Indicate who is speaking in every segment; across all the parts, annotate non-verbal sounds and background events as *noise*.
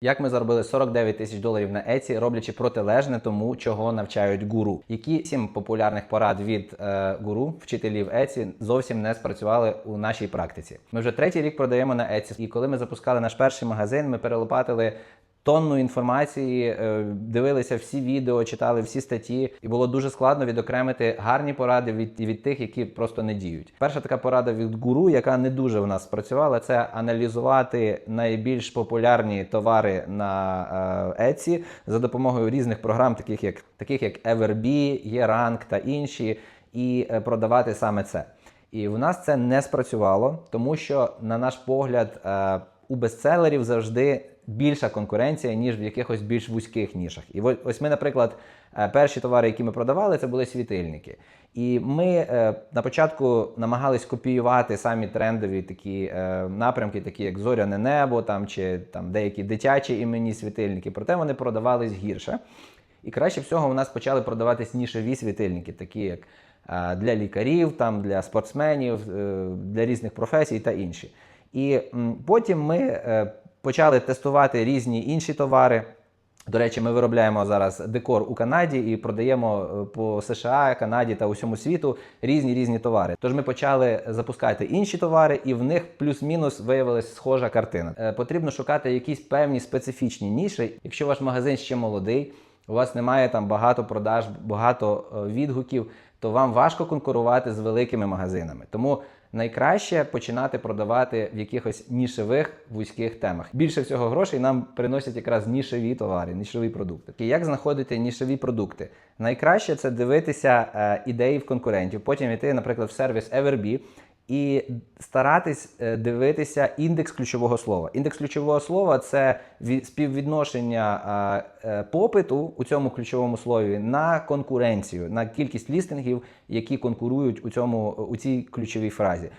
Speaker 1: Як ми заробили 49 тисяч доларів на Еці, роблячи протилежне тому, чого навчають гуру. Які сім популярних порад від е, гуру, вчителів Еці, зовсім не спрацювали у нашій практиці. Ми вже третій рік продаємо на Еці, і коли ми запускали наш перший магазин, ми перелопатили тонну інформації, е, дивилися всі відео, читали всі статті, і було дуже складно відокремити гарні поради від, від тих, які просто не діють. Перша така порада від гуру, яка не дуже в нас спрацювала, це аналізувати найбільш популярні товари на е, Etsy за допомогою різних програм, таких як таких як Everbee, Yerank та інші, і е, продавати саме це. І в нас це не спрацювало, тому що, на наш погляд, е, у бестселерів завжди більша конкуренція, ніж в якихось більш вузьких нішах. І ось ми, наприклад, е, перші товари, які ми продавали, це були світильники. І ми е, на початку намагались копіювати самі трендові такі е, напрямки, такі як зоряне небо, там чи там деякі дитячі іменні світильники. Проте вони продавались гірше. І краще всього у нас почали продаватись нішеві світильники, такі як для лікарів, там, для спортсменів, для різних професій та інші. І потім ми почали тестувати різні інші товари. До речі, ми виробляємо зараз декор у Канаді і продаємо е, по США, Канаді та усьому світу різні різні товари. Тож ми почали запускати інші товари, і в них плюс-мінус виявилась схожа картина. Е, Потрібно шукати якісь певні специфічні ніші. Якщо ваш магазин ще молодий, у вас немає там багато продаж, багато е, відгуків, то вам важко конкурувати з великими магазинами. Тому найкраще починати продавати в якихось нішевих вузьких темах. Більше всього грошей нам приносять якраз нішеві товари, нішеві продукти. І як знаходити нішеві продукти? Найкраще це дивитися е, ідеї в конкурентів, потім йти, наприклад, в сервіс Everbee і старатись е, дивитися індекс ключового слова. Індекс ключового слова це співвідношення е, попиту у цьому ключовому слові на конкуренцію, на кількість лістингів, які конкурують у цьому у цій ключовій фразі.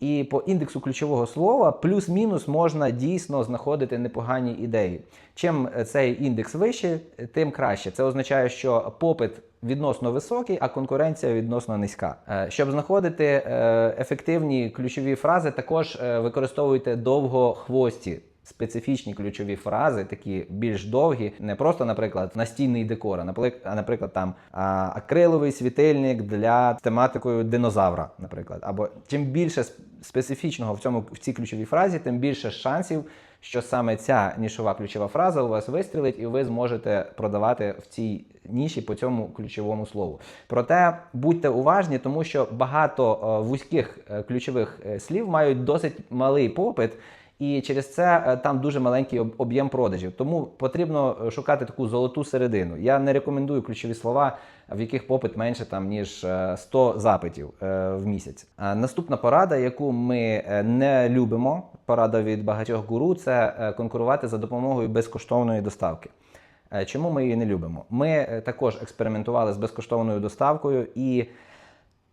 Speaker 1: І по індексу ключового слова плюс-мінус можна дійсно знаходити непогані ідеї. Чим е, цей індекс вищий, тим краще. Це означає, що попит відносно високий, а конкуренція відносно низька. Е, Щоб знаходити е, ефективні ключові фрази, також використовуйте використовуйте довгохвості. Специфічні ключові фрази, такі більш довгі, не просто, наприклад, настінний декор, а наприклад, там акриловий світильник для тематикою динозавра, наприклад. Або чим більше специфічного в цьому в цій ключовій фразі, тим більше шансів, що саме ця нішова ключова фраза у вас вистрілить, і ви зможете продавати в цій ніші по цьому ключовому слову. Проте будьте уважні, тому що багато е, вузьких е, ключових е, слів мають досить малий попит. І через це е, там дуже маленький об'єм продажів. Тому потрібно е, шукати таку золоту середину. Я не рекомендую ключові слова, в яких попит менше там ніж е, 100 запитів е, в місяць. Наступна порада, яку ми не любимо, порада від багатьох гуру, це конкурувати за допомогою безкоштовної доставки. Чому ми її не любимо? Ми також експериментували з безкоштовною доставкою і.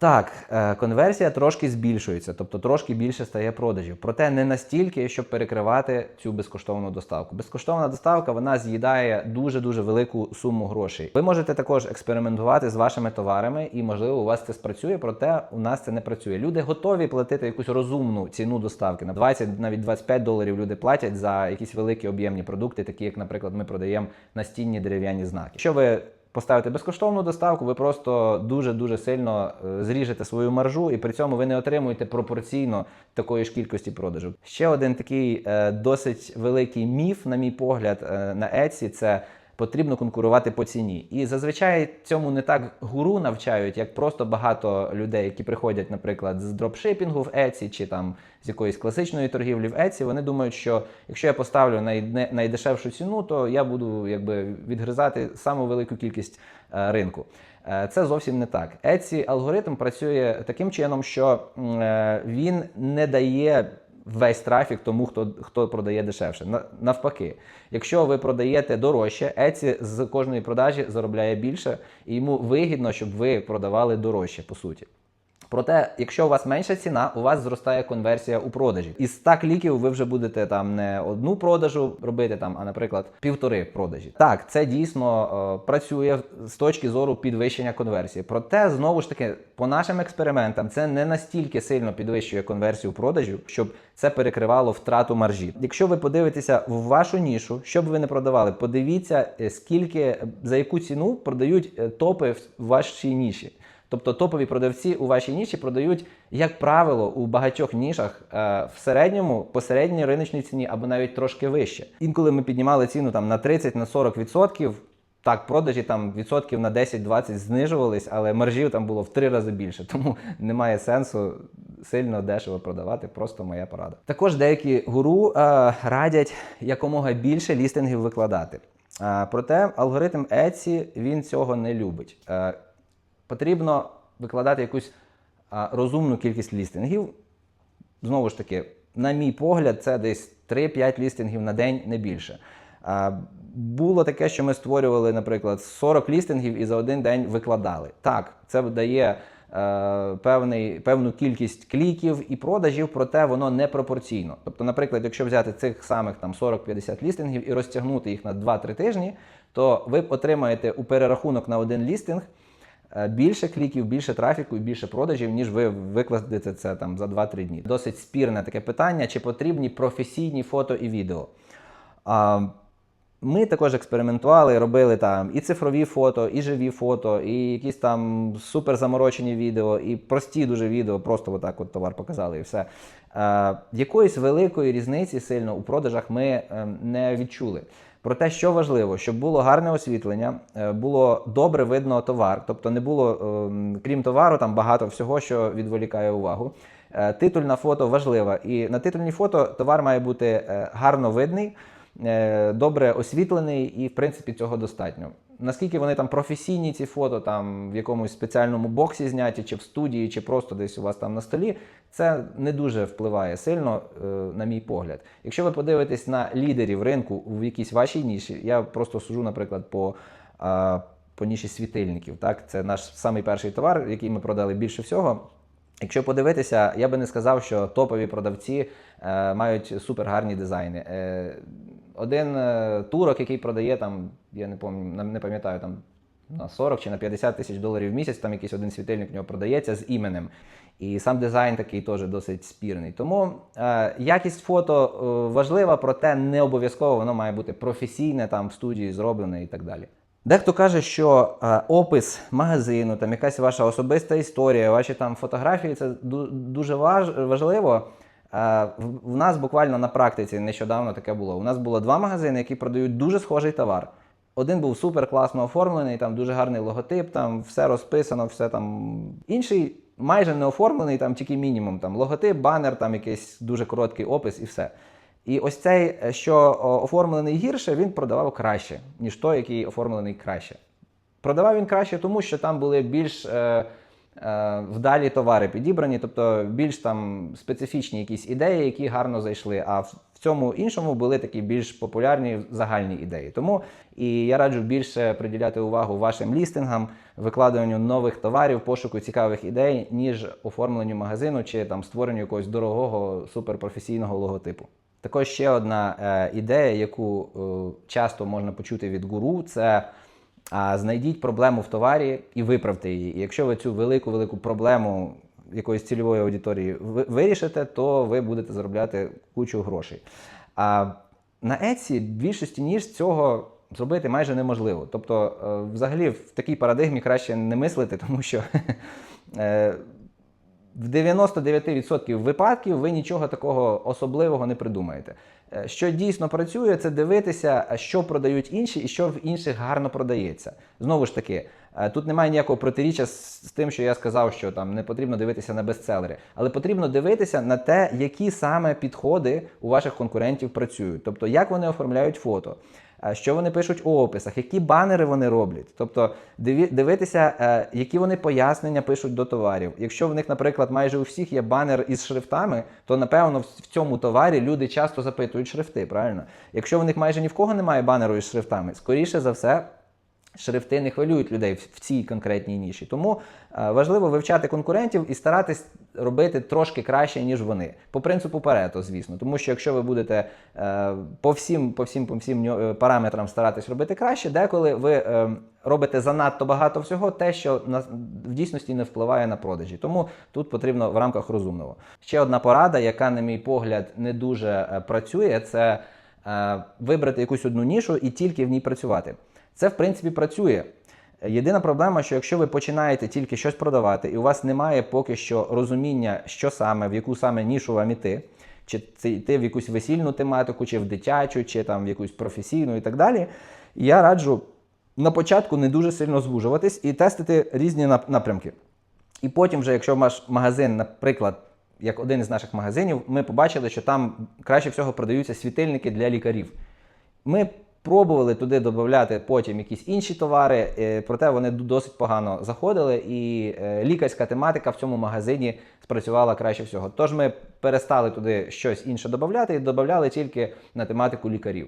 Speaker 1: Так, е, конверсія трошки збільшується, тобто трошки більше стає продажів. Проте не настільки, щоб перекривати цю безкоштовну доставку. Безкоштовна доставка вона з'їдає дуже дуже велику суму грошей. Ви можете також експериментувати з вашими товарами, і можливо у вас це спрацює, проте у нас це не працює. Люди готові платити якусь розумну ціну доставки на 20, навіть 25 доларів. Люди платять за якісь великі об'ємні продукти, такі як, наприклад, ми продаємо настінні дерев'яні знаки. Якщо ви поставите безкоштовну доставку, ви просто дуже дуже сильно е, зріжете свою маржу, і при цьому ви не отримуєте пропорційно такої ж кількості продажу. Ще один такий е, досить великий міф, на мій погляд, е, на Etsy – це потрібно конкурувати по ціні. І зазвичай цьому не так гуру навчають, як просто багато людей, які приходять, наприклад, з дропшипінгу в Etsy чи там з якоїсь класичної торгівлі в Etsy, вони думають, що якщо я поставлю найдешевшу ціну, то я буду якби відгризати саму велику кількість е, ринку. Е, Це зовсім не так. Etsy алгоритм працює таким чином, що е, він не дає весь трафік тому, хто, хто продає дешевше. На- Навпаки, якщо ви продаєте дорожче, Еці з кожної продажі заробляє більше, і йому вигідно, щоб ви продавали дорожче, по суті. Проте, якщо у вас менша ціна, у вас зростає конверсія у продажі. Із 100 кліків ви вже будете там не одну продажу робити, там, а наприклад, півтори продажі. Так, це дійсно е, працює з точки зору підвищення конверсії. Проте, знову ж таки, по нашим експериментам, це не настільки сильно підвищує конверсію продажів, щоб це перекривало втрату маржі. Якщо ви подивитеся в вашу нішу, що б ви не продавали, подивіться, е, скільки за яку ціну продають е, топи в вашій ніші. Тобто топові продавці у вашій ніші продають, як правило, у багатьох нішах е, в середньому по середній риночній ціні або навіть трошки вище. Інколи ми піднімали ціну там на 30 на 40 відсотків. Так, продажі там відсотків на 10-20 знижувались, але маржів там було в три рази більше, *laughs* тому немає сенсу сильно дешево продавати. Просто моя порада. Також деякі гуру е, радять якомога більше лістингів викладати. Е, проте алгоритм Etsy він цього не любить. Е, потрібно викладати якусь розумну кількість лістингів. Знову ж таки, на мій погляд, це десь 3-5 лістингів на день, не більше. Було таке, що ми створювали, наприклад, 40 лістингів і за один день викладали. Так, це дає е, певний, певну кількість кліків і продажів, проте воно не пропорційно. Тобто, наприклад, якщо взяти цих самих там 40-50 лістингів і розтягнути їх на 2-3 тижні, то ви отримаєте у перерахунок на один лістинг більше кліків, більше трафіку і більше продажів, ніж ви викладете це там за 2-3 дні. Досить спірне таке питання, чи потрібні професійні фото і відео. Ми також експериментували, робили там і цифрові фото, і живі фото, і якісь там супер заморочені відео, і прості дуже відео, просто отак от товар показали і все. Е, якоїсь великої різниці сильно у продажах ми е, не відчули. Проте, що важливо, щоб було гарне освітлення, е, було добре видно товар, тобто не було, е, крім товару, там багато всього, що відволікає увагу. Е, Титульна фото важлива, і на титульній фото товар має бути гарно видний, добре освітлений, і в принципі цього достатньо. Наскільки вони там професійні, ці фото там в якомусь спеціальному боксі зняті, чи в студії, чи просто десь у вас там на столі, це не дуже впливає сильно, е, на мій погляд. Якщо ви подивитесь на лідерів ринку в якійсь вашій ніші, я просто сужу, наприклад, по. По ніші світильників, так це наш самий перший товар, який ми продали більше всього. Якщо подивитися, я би не сказав, що топові продавці е, мають супер гарні дизайни. Е, один е, турок, який продає там, я не пам'ятаю, не пам'ятаю там на 40 чи на 50 тисяч доларів в місяць, там якийсь один світильник в нього продається з іменем. І сам дизайн такий теж досить спірний. Тому е, якість фото е, важлива, проте не обов'язково воно має бути професійне, там в студії зроблене і так далі. Дехто каже, що е, опис магазину, там якась ваша особиста історія, ваші там фотографії це дуже важ, важливо. Е, в, нас буквально на практиці нещодавно таке було. У нас було два магазини, які продають дуже схожий товар. Один був супер класно оформлений, там дуже гарний логотип, там все розписано, все там. Інший майже не оформлений, там тільки мінімум. Там логотип, банер, там якийсь дуже короткий опис і все. І ось цей, е, що оформлений гірше, він продавав краще, ніж той, який оформлений краще. Продавав він краще, тому що там були більш е, вдалі товари підібрані, тобто більш там специфічні якісь ідеї, які гарно зайшли. А в в цьому іншому були такі більш популярні загальні ідеї. Тому і я раджу більше приділяти увагу вашим лістингам, викладенню нових товарів, пошуку цікавих ідей, ніж оформленню магазину чи там створенню якогось дорогого суперпрофесійного логотипу. Також ще одна е, ідея, яку е, часто можна почути від гуру, це а, знайдіть проблему в товарі і виправте її. І якщо ви цю велику велику проблему якоїсь цільової аудиторії ви- вирішите, то ви будете заробляти кучу грошей. А на Etsy більшості ніж цього зробити майже неможливо. Тобто, е, взагалі, в такій парадигмі краще не мислити, тому що. *laughs* е, в 99% випадків ви нічого такого особливого не придумаєте. Е, Що дійсно працює, це дивитися, що продають інші і що в інших гарно продається. Знову ж таки, е, тут немає ніякого протиріччя з тим, що я сказав, що там не потрібно дивитися на бестселери, але потрібно дивитися на те, які саме підходи у ваших конкурентів працюють, тобто як вони оформляють фото. Е, Що вони пишуть у описах, які банери вони роблять, тобто дивитися, е, які вони пояснення пишуть до товарів. Якщо в них, наприклад, майже у всіх є банер із шрифтами, то напевно в в цьому товарі люди часто запитують шрифти, правильно? Якщо в них майже ні в кого немає банеру із шрифтами, скоріше за все. Шрифти не хвилюють людей в, цій конкретній ніші. Тому е, важливо вивчати конкурентів і старатись робити трошки краще, ніж вони. По принципу Парето, звісно. Тому що якщо ви будете е, по всім, по всім, по всім е, параметрам старатись робити краще, деколи ви робите занадто багато всього, те, що в дійсності не впливає на продажі. Тому тут потрібно в рамках розумного. Ще одна порада, яка, на мій погляд, не дуже працює, це вибрати якусь одну нішу і тільки в ній працювати. Це, в принципі, працює. Єдина проблема, що якщо ви починаєте тільки щось продавати, і у вас немає поки що розуміння, що саме, в яку саме нішу вам іти, чи це йти в якусь весільну тематику, чи в дитячу, чи там в якусь професійну і так далі, я раджу на початку не дуже сильно звужуватись і тестити різні напрямки. І потім, вже, якщо ваш магазин, наприклад, як один із наших магазинів, ми побачили, що там краще всього продаються світильники для лікарів. Ми пробували туди додати потім якісь інші товари, е, проте вони досить погано заходили, і е, лікарська тематика в цьому магазині спрацювала краще всього. Тож ми перестали туди щось інше додати і додавали тільки на тематику лікарів.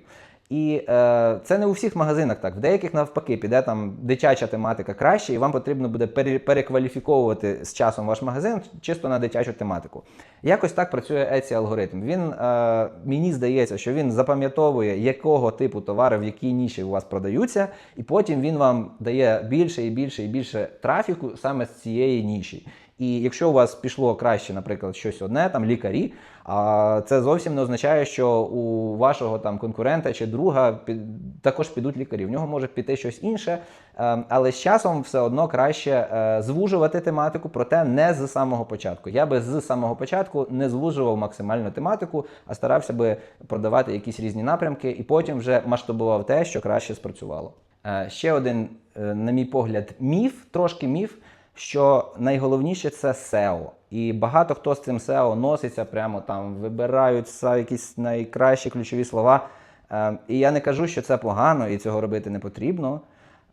Speaker 1: І е, це не у всіх магазинах так. В деяких навпаки піде там дитяча тематика краще, і вам потрібно буде пере- перекваліфіковувати з часом ваш магазин чисто на дитячу тематику. Якось так працює Etsy алгоритм. Він е, мені здається, що він запам'ятовує, якого типу товари в якій ніші у вас продаються, і потім він вам дає більше і більше і більше трафіку саме з цієї ніші. І якщо у вас пішло краще, наприклад, щось одне, там лікарі, а це зовсім не означає, що у вашого там конкурента чи друга під, також підуть лікарі. В нього може піти щось інше, е, але з часом все одно краще е, звужувати тематику, проте не з самого початку. Я би з самого початку не звужував максимальну тематику, а старався би продавати якісь різні напрямки і потім вже масштабував те, що краще спрацювало. Е, Ще один, е, на мій погляд, міф, трошки міф що найголовніше це SEO. І багато хто з цим SEO носиться, прямо там вибирають якісь найкращі ключові слова. Е, І я не кажу, що це погано і цього робити не потрібно.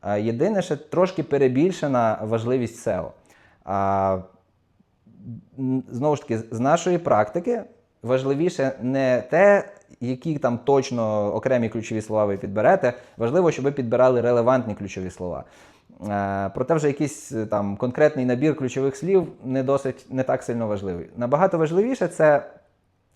Speaker 1: Е, Єдине, що трошки перебільшена важливість SEO. Знову ж таки, з нашої практики важливіше не те, які там точно окремі ключові слова ви підберете. Важливо, щоб ви підбирали релевантні ключові слова. Е, Проте вже якийсь е, там конкретний набір ключових слів не досить не так сильно важливий. Набагато важливіше це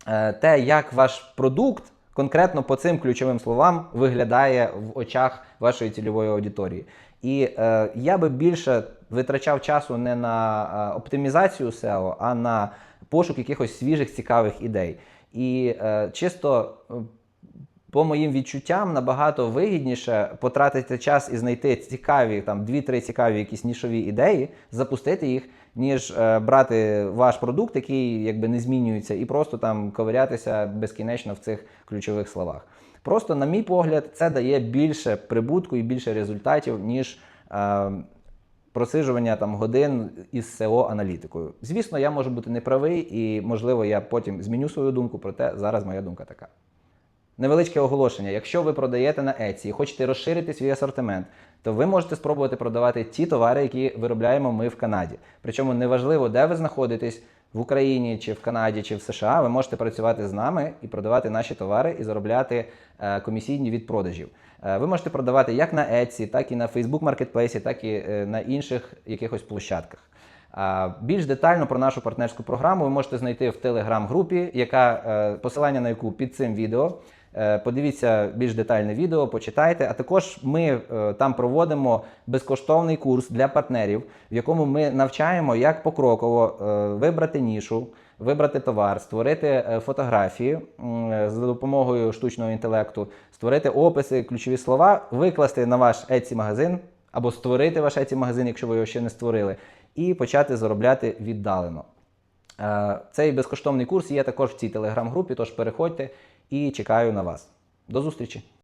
Speaker 1: е, те, як ваш продукт конкретно по цим ключовим словам виглядає в очах вашої цільової аудиторії. І я би більше витрачав часу не на оптимізацію SEO, а на пошук якихось свіжих цікавих ідей. І е, чисто по моїм відчуттям набагато вигідніше потратити час і знайти цікаві там 2-3 цікаві якісь нішові ідеї, запустити їх, ніж е, брати ваш продукт, який якби не змінюється, і просто там ковирятися безкінечно в цих ключових словах. Просто, на мій погляд, це дає більше прибутку і більше результатів, ніж е, просиджування там годин із SEO аналітикою. Звісно, я можу бути неправий, і можливо я потім зміню свою думку, проте зараз моя думка така. Невеличке оголошення. Якщо ви продаєте на Etsy і хочете розширити свій асортимент, то ви можете спробувати продавати ті товари, які виробляємо ми в Канаді. Причому неважливо, де ви знаходитесь в Україні, чи в Канаді, чи в США, ви можете працювати з нами і продавати наші товари і заробляти е, комісійні від продажів. Е, ви можете продавати як на Etsy, так і на Facebook Marketplace, так і е, на інших якихось площадках. Більш детально про нашу партнерську програму ви можете знайти в телеграм-групі, яка посилання на яку під цим відео. Е, Подивіться більш детальне відео, почитайте. А також ми е, там проводимо безкоштовний курс для партнерів, в якому ми навчаємо, як покроково е, вибрати нішу, вибрати товар, створити фотографії за допомогою штучного інтелекту, створити описи, ключові слова, викласти на ваш Etsy магазин або створити ваш Etsy магазин, якщо ви його ще не створили, і почати заробляти віддалено. Цей безкоштовний курс є також в цій телеграм-групі, тож переходьте і чекаю на вас. До зустрічі!